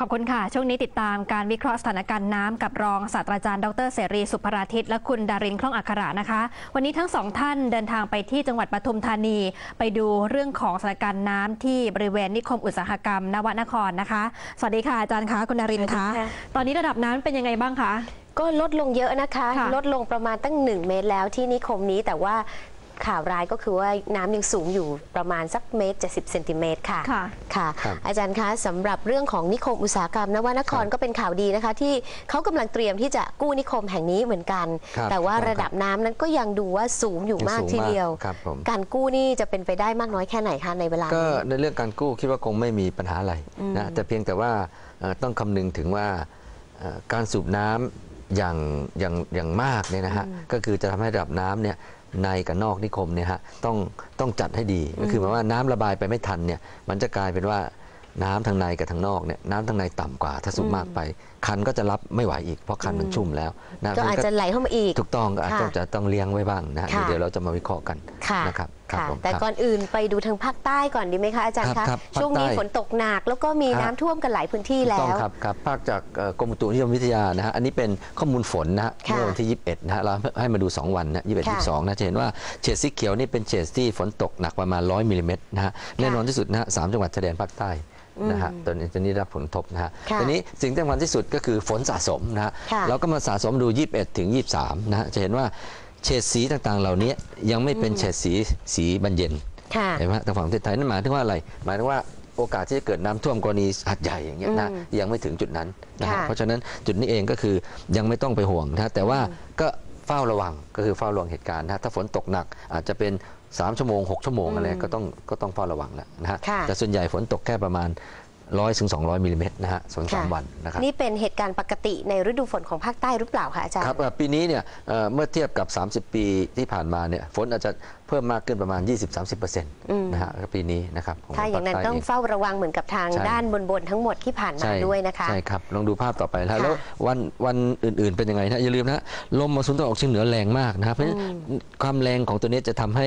ขอบคุณค่ะ ช่วงนี้ติดตามการวิเคราะห์สถานการณ์น้ำกับรองศาสตราจารย์ดรเสรีสุภราทิตและคุณดารินคล่องอัคระนะคะ วันนี้ทั้งสองท่านเดินทางไปที่จังหวัดปทุมธานี ไปดูเรื่องของสถานการณ์น้ำที่บริเวณนิคมอุตสาหกรรม นวนครนะคะ สวัสดีค่ะอาจารย์คะคุณดารินคะสวัสดีค่ะตอนนี้ระดับน้ำเป็นยังไงบ้างคะก็ลดลงเยอะนะคะค่ะลดลงประมาณตั้ง 1 เมตรแล้วที่นิคมนี้แต่ว่า ข่าวร้ายก็คือว่าน้ำยังสูงอยู่ประมาณสักเมตร70เซนติเมตรค่ะค่ะค่ะครับอาจารย์คะสำหรับเรื่องของนิคมอุตสาหกรรมนวนครครับก็เป็นข่าวดีนะคะ ที่เขากำลังเตรียมที่จะกู้นิคมแห่งนี้เหมือนกันครับแต่ว่าครับระดับน้ำนั้นก็ยังดูว่าสูงอยู่ยังมากสูงทีเดียวครับผมการกู้นี่จะเป็นไปได้มากน้อยแค่ไหนคะในเวลาก็นี้ในเรื่องการกู้คิดว่าคงไม่มีปัญหาอะไรนะแต่เพียงแต่ว่าเอ่อต้องคำนึงถึงว่าเอ่อการสูบน้ำอย่างอย่างอย่างมากเนี่ยนะฮะก็คือจะทำให้ระดับน้ำเนี่ย ในกับนอกนิคมเนี่ยฮะต้องต้องจัดให้ดีก็คือหมายว่าน้ำระบายไปไม่ทันเนี่ยมันจะกลายเป็นว่าน้ำทางในกับทางนอกเนี่ยน้ำทางในต่ำกว่า ถ้าสูบมากไป คันก็จะรับไม่ไหวอีกเพราะคันมันชุ่มแล้วนะก็อาจจะไหลเข้ามาอีก ถูกต้องก็อาจค่ะต้องจะต้องเลี้ยงไว้บ้างนะฮะค่ะเดี๋ยวเราจะมาวิเคราะห์กันค่ะนะครับ ครับค่ะผมแต่ครับก่อนอื่นไปดูทางภาคใต้ก่อนดีไหมคะอาจารย์ครัคะบครับช่วงนี้ภาคใต้ฝนตกหนักแล้วก็มีครับน้ำท่วมกันหลายพื้นที่ถูกแล้ต้องวครับครับภาคจากเอ่อกรมอุตุนิยมวิทยานะฮะอันนี้เป็นข้อมูลฝนนะฮะค่ะเมื่อวันที่ 21นะฮะเราให้มาดู 2 วันนะ21ค่ะ22นะจะเห็นว่าเฉดสีเขียวนี่เป็นเฉดที่ฝนตกหนักประมาณ 100มิลลิเมตรนะฮะแน่นอนที่สุดนะฮะสามจังหวัดชายแดนภาคใต้นะฮะตอนนี้ตอนนี้ได้รับผลกระทบนะฮะค่ะทีนี้สิ่งที่สำคัญที่สุดก็คือฝนสะสมนะฮะค่ะเราก็มาสะสมดู 21 ถึง 23นะฮะจะเห็นว่า เฉดสีต่างๆ เหล่านี้ยังไม่เป็นเฉดสีสีบรรเย็นค่ะเห็นไหมฮะทางฝั่งประเทศไทยนั่นหมายถึงว่าอะไร หมายถึงว่าโอกาสที่จะเกิดน้ำท่วมกรณีหัดใหญ่อย่างเงี้ยนะอืมยังไม่ถึงจุดนั้นนะฮะค่ะเพราะฉะนั้นจุดนี้เองก็คือยังไม่ต้องไปห่วงนะฮะแต่ว่าก็เฝ้าระวังก็คือเฝ้าระวังเหตุการณ์นะฮะถ้าฝนตกหนักอาจจะเป็น 3 ชั่วโมง 6 ชั่วโมงอะไรก็ต้องก็ต้องเฝ้าระวังแล้วนะฮะค่ะแต่ส่วนใหญ่ฝนตกแค่ประมาณ 100ถึง200มิลลิเมตรนะฮะสองสามค่ะวันนะครับนี่เป็นเหตุการณ์ปกติในฤดูฝนของภาคใต้หรือเปล่าคะอาจารย์ครับเอ่อปีนี้เนี่ยเอ่อเมื่อเทียบกับ 30 ปีที่ผ่านมาเนี่ยฝนอาจจะเพิ่มมากขึ้นประมาณ 20-30%นะฮะปีนี้นะครับขถ้าอย่างนั้นภคใต้ต้องเเฝ้าระวังเหมือนกับทางใช่ด้านบนๆทั้งหมดที่ผ่านมาใช่ด้วยนะคะใช่ครับลองดูภาพต่อไปนะค่ะแล้ววันวันอื่นๆเป็นยังไงนะอย่าลืมนะลมมรสุมตะวันออกเฉียงเหนือแรงมากนะครับเพราะฉะนั้นความแรงของตัวนี้จะทำให้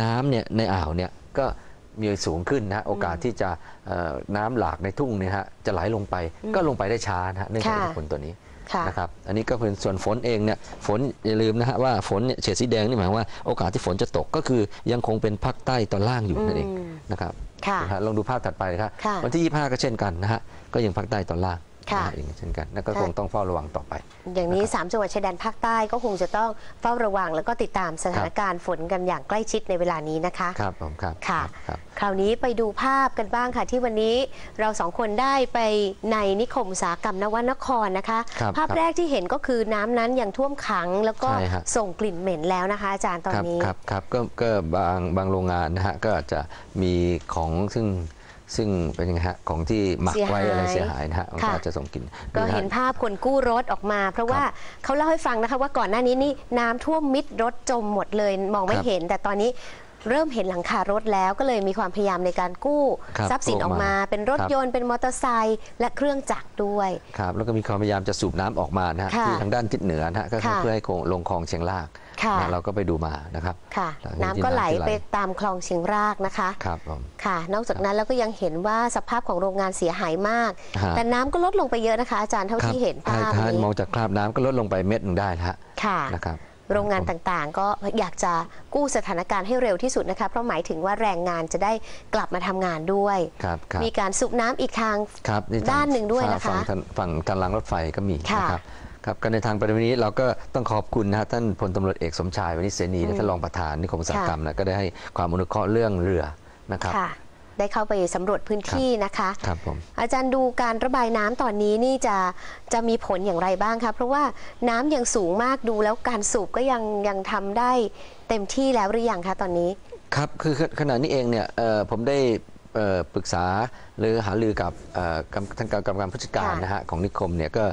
น้ำเนี่ยในอ่าวเนี่ยก็ มีสูงขึ้นนะโอกาสที่จะเอ่อน้ำหลากในทุ่งเนี่ยฮะจะไหลลงไปก็ลงไปได้ช้านะฮะเนื่องจากค่ะอิทธิพลตัวนี้ค่ะนะครับอันนี้ก็เป็นส่วนฝนเองเนี่ยฝนอย่าลืมนะฮะว่าฝนเนี่ยเฉดสีแดงนี่หมายความว่าโอกาสที่ฝนจะตกก็คือยังคงเป็นภาคใต้ตอนล่างอยู่นั่นเองนะครับค่ะนะฮะลองดูภาพถัดไปนะครับค่ะวันที่ 25 ก็เช่นกันนะฮะก็ยังภาคใต้ตอนล่าง ค่ะนะฮะอย่างเช่นกันนั่นก็ค่ะคงต้องเฝ้าระวังต่อไป อย่างนี้ 3 จังหวัดชายแดนภาคใต้ก็คงจะต้องเฝ้าระวัง แล้วก็ติดตามสถานการณ์ฝนกันอย่างใกล้ชิดในเวลานี้นะคะครับผมครับค่ะ ครับคราวนี้ไปดูภาพกันบ้างค่ะ ที่วันนี้เราสองคนได้ไปในนิคมอุตสาหกรรมนวนครนะคะครับภาพครับแรกที่เห็นก็คือน้ำนั้นยังท่วมขัง แล้วก็ใช่ฮะส่งกลิ่นเหม็นแล้วนะคะอาจารย์ตอนครับนี้ครับครับก็ก็บางบางโรงงานนะฮะก็อาจจะมีของซึ่ง ซึ่งเป็นยังไงฮะของที่หมักไว้เสียหายอะไรเสียหายนะฮะมันก็ค่ะอาจจะส่งกลิ่นก็ะฮะเห็นภาพคนกู้รถออกมา เพราะว่าเขาเล่าให้ฟังนะคะว่าก่อนหน้านี้นี่น้ำท่วมมิดรถจมหมดเลยมองไม่ครับเห็น แต่ตอนนี้ เริ่มเห็นหลังคารถแล้วก็เลยมีความพยายามในการกู้ครับทรัพย์สินออกมากู้ออกมาเป็นรถครับยนต์เป็นมอเตอร์ไซค์และเครื่องจักรด้วย ครับแล้วก็มีความพยายามจะสูบน้ำออกมานะฮะค่ะที่ทางด้านทิศเหนือนะฮะก็คือค่ะเพื่อให้ลงคลองเชียงรากค่ะ นะเราก็ไปดูมานะครับ ค่ะ หลังจากน้ำที่ก็ไหลน้ำที่ไหล ไปตามคลองเชียงรากนะคะ ครับผม ค่ะ นอกจากนั้นแล้วก็ยังเห็นว่าสภาพของโรงงานเสียหายมาก ฮะ แต่น้ำก็ลดลงไปเยอะนะคะ อาจารย์เท่าที่เห็นภาพถ้านี้มองจากคราบน้ำก็ลดลงไปเม็ดหนึ่งได้นะฮะค่ะ นะครับ โรงงานต่างๆ ก็อยากจะกู้สถานการณ์ให้เร็วที่สุดนะคะ เพราะหมายถึงว่าแรงงานจะได้กลับมาทำงานด้วยครับครับมีการสูบน้ำอีกทางครับทด้านหนึ่งด้วยนะคะ ฝั่งทางฝั่งการรางรถไฟก็มีค่ะนะครับครับก็ในทางประเด็นนี้เราก็ต้องขอบคุณนะฮะท่านพลตำรวจเอกสมชายวันนี้เสนีและท่านรองประธานนิคมอุตสาหกรรมนะก็ได้ให้ความอนุเคราะห์เรื่องเรือนะครับค่ะ ได้เข้าไปสำรวจพื้นที่นะคะครับผมอาจารย์ดูการระบายน้ำตอนนี้นี่จะจะมีผลอย่างไรบ้างคะเพราะว่าน้ำยังสูงมากดูแล้วการสูบก็ยังยังทำได้เต็มที่แล้วหรือยังคะตอนนี้ ครับคือขณะนี้เองเนี่ยเอ่อผมได้เอ่อปรึกษาหรือหารือกับเอ่อกรรมทางการกรรมการผู้จัดการค่ะนะฮะของนิคมเนี่ยก็เอ่อ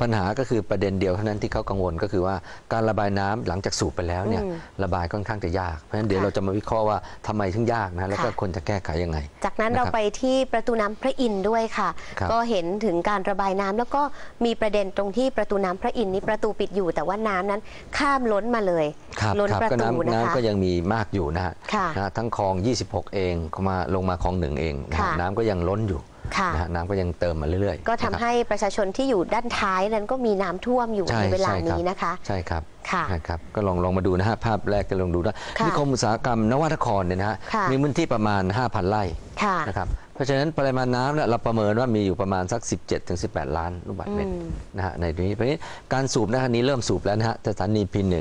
ปัญหาก็คือประเด็นเดียวเท่านั้นที่เขากังวลก็คือว่าการระบายน้ำหลังจากสูบไปแล้วเนี่ยอืมระบายค่อนข้างจะยากเพราะฉะนั้นเดี๋ยวค่ะเราจะมาวิเคราะห์ว่าทำไมถึงยากนะแล้วก็ค่ะควรจะแก้ไขยังไง จากนั้นนะครับเราไปที่ประตูน้ำพระอินทร์ด้วยค่ะครับก็เห็นถึงการระบายน้ำแล้วก็มีประเด็นตรงที่ประตูน้ำพระอินทร์นี้ประตูปิดอยู่ แต่ว่าน้ำนั้นข้ามล้นมาเลยครับล้นครับประก็ตูน้ำนะคะน้ำก็ยังมีมากอยู่นะฮะค่ะนะฮะทั้งคลอง 26 เองเข้ามาลงมาคลองหนึ่งเองนะฮะค่ะน้ำก็ยังล้นอยู่ ค่ะ นะฮะน้ำก็ยังเติมมาเรื่อยๆก็ทำนะครับให้ประชาชนที่อยู่ด้านท้ายนั้นก็มีน้ำท่วมอยู่ใช่ในเวลาใช่ครับนี้นะคะ ใช่ครับค่ะ นะครับก็ลองลองมาดูนะฮะภาพแรกจะลองดูนะค่ะนิคมอุตสาหกรรมนวัตครเนี่ยนะฮะค่ะ มีพื้นที่ประมาณ 5,000 ไร่ค่ะ นะครับ เพราะฉะนั้นปริมาณน้ำเนี่ยเราประเมินว่ามีอยู่ประมาณสัก 17ถึง18 ล้านลูกบาศก์เมตรอืมนะฮะในตรงนี้เพราะฉะนั้นการสูบนะฮะนี้เริ่มสูบแล้วนะฮะสถานี P1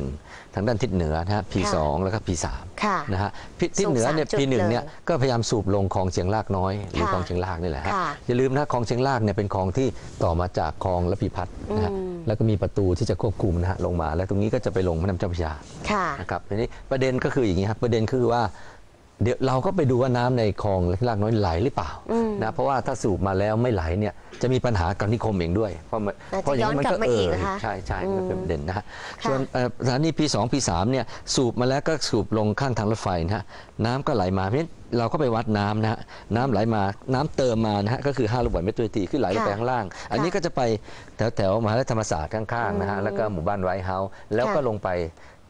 ทางด้านทิศเหนือนะฮะ P2 แล้วก็ P3 ค่ะนะฮะพิทิศเหนือเนี่ยสูบสามจุด P1 เนี่ยเลยก็พยายามสูบลงคลองเชียงรากน้อยหรือค่ะคลองเชียงรากนี่แหละฮะค่ะอย่าลืมนะคลองเชียงรากเนี่ยเป็นคลองที่ต่อมาจากคลองระพีพัฒน์นะฮะอืมแล้วก็มีประตูที่จะควบคุมนะฮะลงมา แล้วตรงนี้ก็จะไปลงแม่น้ำเจ้าพระยาค่ะนะครับทีนี้ประเด็นก็คืออย่างนี้ครับประเด็นคือว่า เดี๋ยวเราก็ไปดูว่าน้ำในคลองลากน้อยไหลหรือเปล่าอืมนะเพราะว่าถ้าสูบมาแล้วไม่ไหลเนี่ยจะมีปัญหากับนิคมเองด้วย เพราะมันอาจจะเพราะอย่างนั้นมันย้อนกลัก็บมาเออีกอนะคะใช่ใช่มันเป็นประเด็นนะฮะค่ะส่วนเอ่อสถานีปี2ปี3เนี่ยสูบมาแล้วก็สูบลงข้างทางรถไฟนะฮะน้ำก็ไหลมาเพราะฉะนั้นเราก็ไปวัดน้ำนะฮะน้ำไหลมาน้ำเติมมานะฮะก็คือ5ลูกบาศก์เมตรต่อนาทีขึ้นไหลลงไปค่ะข้างล่าง อันนี้ก็จะไปแถวแถวๆมหาวิทยาลัยธรรมศาสตร์ข้างๆนะฮะแล้วก็หมู่บ้านไวท์เฮาส์แล้วก็ค่ะลงไป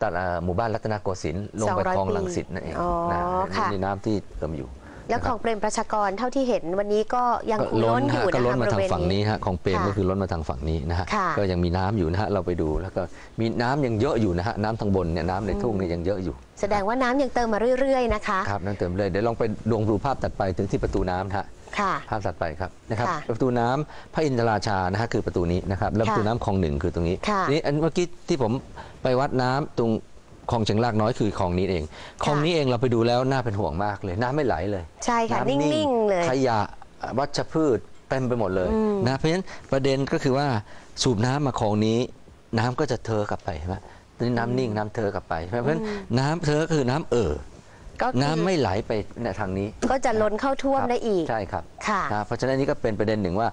ตัดเอ่อหมู่บ้านรัตนโกสินทร์ลงไป200คลองปีลังสิตนั่นเองอ๋อนะค่ะ นี่น้ำที่เติมอยู่แล้วของเปรมประชากรเท่าที่เห็นวันนี้ก็ยังคงก็ล้นอฮะยู่ก็นะล้นคะบมาริทางเวณฝั่งนี้ นี้ฮะของเปรมค่ะก็คือล้นมาทางฝั่งนี้นะฮะค่ะ ก็ยังมีน้ำอยู่นะฮะเราไปดูแล้วก็มีน้ำยังเยอะอยู่นะฮะน้ำทางบนเนี่ยน้ำในทุ่งเนี่ยยังเยอะอยู่ แสดงว่าน้ำยังเติมมาเรื่อยๆนะคะ ครับนั่นเติมเลยเดี๋ยวลองไปดวงดูภาพตัดไปถึงที่ประตูน้ำนะฮะ ค่ะภาพตัดไปครับนะครับค่ะประตูน้ำพระอินทราชานะฮะคือประตูนี้นะครับแล้วค่ะประตูน้ำคลองหนึ่งคือตรงนี้ค่ะนี่อันเมื่อกี้ที่ผมไปวัดน้ำตรงคลองเชียงรากน้อยคือคลองนี้เองคลองนี้เองเราไปดูแล้วน่าเป็นห่วงมากเลย น้ำไม่ไหลเลย ใช่ค่ะำนิ่ง ๆ เลย ขยะวัชพืชเต็มไปหมดเลยอืมนะเพราะฉะนั้นประเด็นก็คือว่าสูบน้ำมาคลองนี้น้ำก็จะเทอกลับไปใช่ไหมตอนนี้น้ำนิ่งน้ำเทอกลับไปเพราะฉะนั้นน้ำเทอก็คือน้ำเอ่อ ก็คือน้ำไม่ไหลไปในทางนี้ก็จะล้นเข้าท่วมครับได้อีก ใช่ครับค่ะ นะเพราะฉะนั้นนี่ก็เป็นประเด็นหนึ่งว่า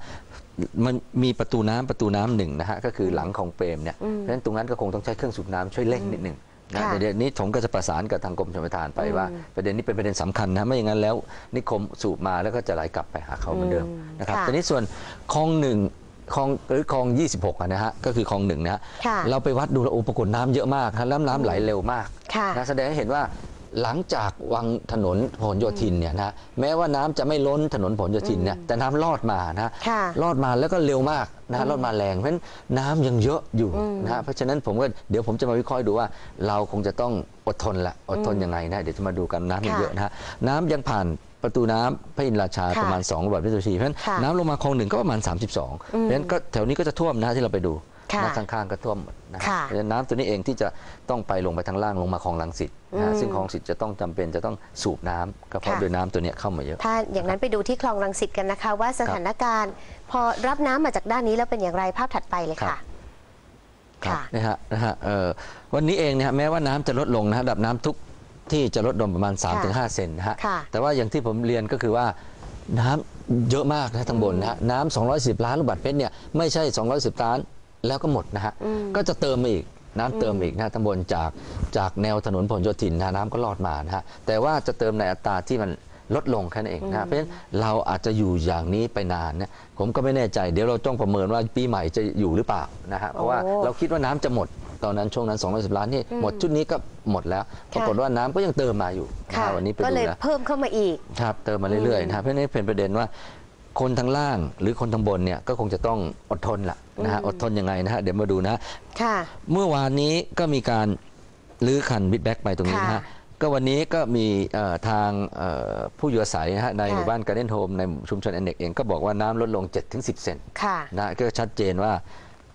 มันมีประตูน้ำประตูน้ำหนึ่งนะฮะก็คือหลังของเปรมเนี่ยอืมเพราะฉะนั้นตรงนั้นก็คงต้องใช้เครื่องสูบน้ำช่วยเร่งนิดหนึ่งนะค่ะเดี๋ยวนี้ผมก็จะประสานกับทางกรมชลประทานไปอืมว่า ประเด็นนี้เป็นประเด็นสำคัญนะไม่อย่างนั้นแล้วนิคมสูบมาแล้วก็จะไหลกลับไปหาเขาเหมือนเดิมอืมนะครับค่ะทีนี้ส่วนคลองหนึ่งคลองหรือคลอง26อะนะฮะก็คือคลองหนึ่งนะฮะ ค่ะ เราไปวัดดูแล้วโอ้ปรากฏน้ำเยอะมากฮะแล้วน้ำไหลเร็วมากค่ะนะแสดงให้เห็นว่า หลังจากวังถนนพหลโยธินเนี่ยนะแม้ว่าน้ำจะไม่ล้นถนนพหลโยธินเนี่ยแต่น้ำลอดมานะค่ะลอดมาแล้วก็เร็วมากนะฮะลอดมาแรงเพราะฉะนั้นน้ำยังเยอะอยู่อืมนะฮะเพราะฉะนั้นผมก็เดี๋ยวผมจะมาวิเคราะห์ดูว่า เราคงจะต้องอดทนละอดทนยังไงนะเดี๋ยวจะมาดูกันน้ำยังค่ะเยอะนะฮะน้ำยังผ่านประตูน้ำพระอินทราชาค่ะประมาณ2บาทวิตรชีเพราะฉะนั้นค่ะน้ำลงมาคลองหนึ่งก็ประมาณ 32เพราะฉะนั้นก็แถวนี้ก็จะท่วมนะฮะที่เราไปดูค่ะ นะข้างๆก็ท่วมหมดนะฮะค่ะเพราะฉะนั้นน้ำตัวนี้เองที่จะต้องไปลงไปทางล่างลงมาคลองลังสิตนะฮะอืมซึ่งคลองสิตจะต้องจำเป็นจะต้องสูบน้ำก็เพราะค่ะโดยน้ำตัวเนี้ยเข้ามาเยอะ ถ้าอย่างนั้นไปดูที่คลองรังสิตกันนะคะ ว่าสถานการณ์ พอรับน้ำมาจากด้านนี้แล้วเป็นอย่างไรภาพถัดไปเลยครัค่ะบครับค่ะนะฮะนะฮะเอ่อวันนี้เองนะฮะแม้ว่าน้ำจะลดลงนะฮะระดับน้ำทุกที่จะลดลงประมาณ 3-5 เซนนะฮะค่ะแต่ว่าอย่างที่ผมเรียนก็คือว่าน้ำเยอะมากนะทางบนนะฮะน้ำ210 ล้านลูกบาศก์เมตรเนี่ยไม่ใช่ 210 ล้าน แล้วก็หมดนะฮะอืมก็จะเติมมาอีกน้ำเติมอีกนะทางบนจากจากแนวถนนผลโยธินนะน้ำก็ลอดมานะฮะแต่ว่าจะเติมในอัตราที่มันลดลงแค่นั้นเองนะฮะเพราะฉะนั้นเราอาจจะอยู่อย่างนี้ไปนานนะผมก็ไม่แน่ใจเดี๋ยวเราต้องประเมินว่าปีใหม่จะอยู่หรือเปล่านะฮะเพราะว่าโอ้เราคิดว่าน้ำจะหมดตอนนั้นช่วงนั้น210ล้านนี่หมดชุดนี้ก็หมดแล้ว ปรากฏว่าน้ำก็ยังเติมมาอยู่นะค่ะฮะวันนี้ไปก็ดูเลยนะเพิ่มเข้ามาอีกครับเติมมาเรื่อยๆนะครับเพราะฉะนั้นเป็นประเด็นว่า คนทางล่างหรือคนทางบนเนี่ยก็คงจะต้องอดทนละนะฮะอืมอดทนยังไงนะฮะเดี๋ยวมาดูนะค่ะเมื่อวานนี้ก็มีการลื้อคันบิดแบ็กไปตรงนี้นะค่ะฮะก็วันนี้ก็มีเอ่อทางเอ่อผู้อยู่อาศัยนะฮะในค่ะหมู่บ้านการ์เด้นโฮมในชุมชนแอนเน็กเองก็บอกว่าน้ำลดลง 7-10 เซนค่ะนะก็ชัดเจนว่า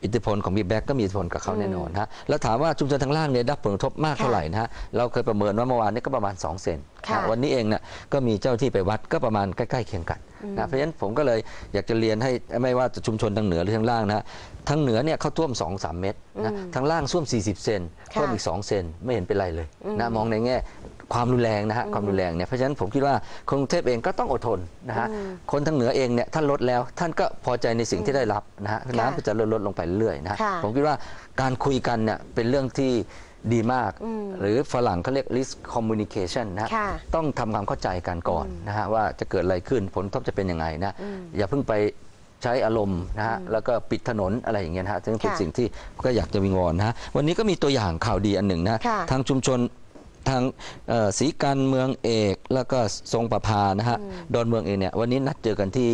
อิทธิพลของบีแบ็กก็มีอิทธิพลกับเขาแน่นอนนะแล้วถามว่าชุมชนทางล่างเนี่ยได้รับผลกระทบมากเท่าไหร่นะฮะเราเคยประเมินว่าเมื่อวานนี้ก็ประมาณ 2 เซนค่ะนะวันนี้เองเนี่ยก็มีเจ้าที่ไปวัดก็ประมาณใกล้ๆเคียงกันนะเพราะฉะนั้นผมก็เลยอยากจะเรียนให้ไม่ว่าจะชุมชนทางเหนือหรือทางล่างนะฮะทางเหนือเนี่ยเขาท่วม 2-3 เมตรนะอืมทางล่างท่วม 40 เซนค่ะเพิ่มอีก 2 เซนไม่เห็นเป็นไรเลยอืมนะมองในแง่ความรุนแรงนะฮะความรุนแรงเนี่ยเพราะฉะนั้นผมคิดว่าคนกรุงเทพเองก็ต้องอดทนนะฮะอืมคนทางเหนือเองเนี่ยท่านลดแล้ว ท่านก็พอใจในสิ่งที่ได้รับนะฮะน้ำก็จะลดลดลงไปเรื่อยๆนะฮะค่ะผมคิดว่าการคุยกันเนี่ยเป็นเรื่องที่ ดีมากอืมหรือฝรั่งเขาเรียก risk communication นะฮะค่ะต้องทำความเข้าใจกันก่อนนะฮะว่าจะเกิดอะไรขึ้นผลกระทบจะเป็นยังไงนะอืมอย่าเพิ่งไปใช้อารมณ์นะฮะแล้วก็ปิดถนนอะไรอย่างเงี้ยนะฮะซึ่งเป็นค่ะสิ่งที่ก็อยากจะวิงวอนนะฮะวันนี้ก็มีตัวอย่างข่าวดีอันหนึ่งนะค่ะทางชุมชนทางเอ่อศรีกันเมืองเอกแล้วก็ทรงประพานะฮะดอนเมืองเองเนี่ยวันนี้นัดเจอกันที่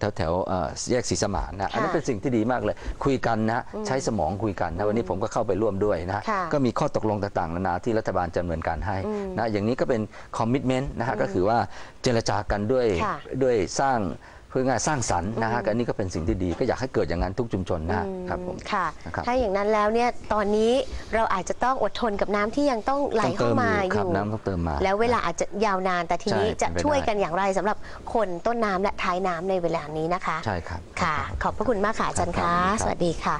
แถวแถวเอ่อแยกศรีสมานนะอันนี้ค่ะเป็นสิ่งที่ดีมากเลย คุยกันนะใช้สมองคุยกันนะวันนี้ผมก็เข้าไปร่วมด้วยนะค่ะก็มีข้อตกลงต่างๆนานาที่รัฐบาลจะดำเนินการให้นะอย่างนี้ก็เป็นคอมมิชเมนต์นะฮะก็คือว่าเจรจากันด้วยค่ะด้วยสร้าง เพื่อง่ายสร้างสรรค์นะฮะก็อันนี้ก็เป็นสิ่งที่ดีก็อยากให้เกิดอย่างนั้นทุกชุมชนนะครับผมค่ะนะครับถ้าอย่างนั้นแล้วเนี่ยตอนนี้เราอาจจะต้องอดทนกับน้ำที่ยังต้องไหลต้องเข้าเติมมาออยู่ครับยู่น้ำต้องเติมมา แล้วเวลาอาจจะยาวนานแต่ทีนี้ใช่จะเป็นไปช่วยได้กันอย่างไรสำหรับคนต้นน้ำและท้ายน้ำในเวลานี้นะคะ ใช่ครับค่ะ ขอบพระคุณมากค่ะอาจารย์ครัคะบครับสวัสดีค่ะ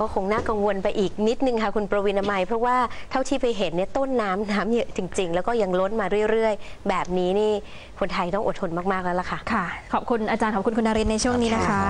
ก็คงน่ากังวลไปอีกนิดนึงค่ะคุณประวินามัย เพราะว่าเท่าที่ไปเห็นเนี่ยต้นน้ำน้ำเยอะจริง ๆ แล้วก็ยังล้นมาเรื่อย ๆ แบบนี้นี่คนไทยต้องอดทนมากๆแล้วล่ะค่ะ ค่ะ ขอบคุณอาจารย์ขอบคุณคุณดารินในช่วงนี้นะคะ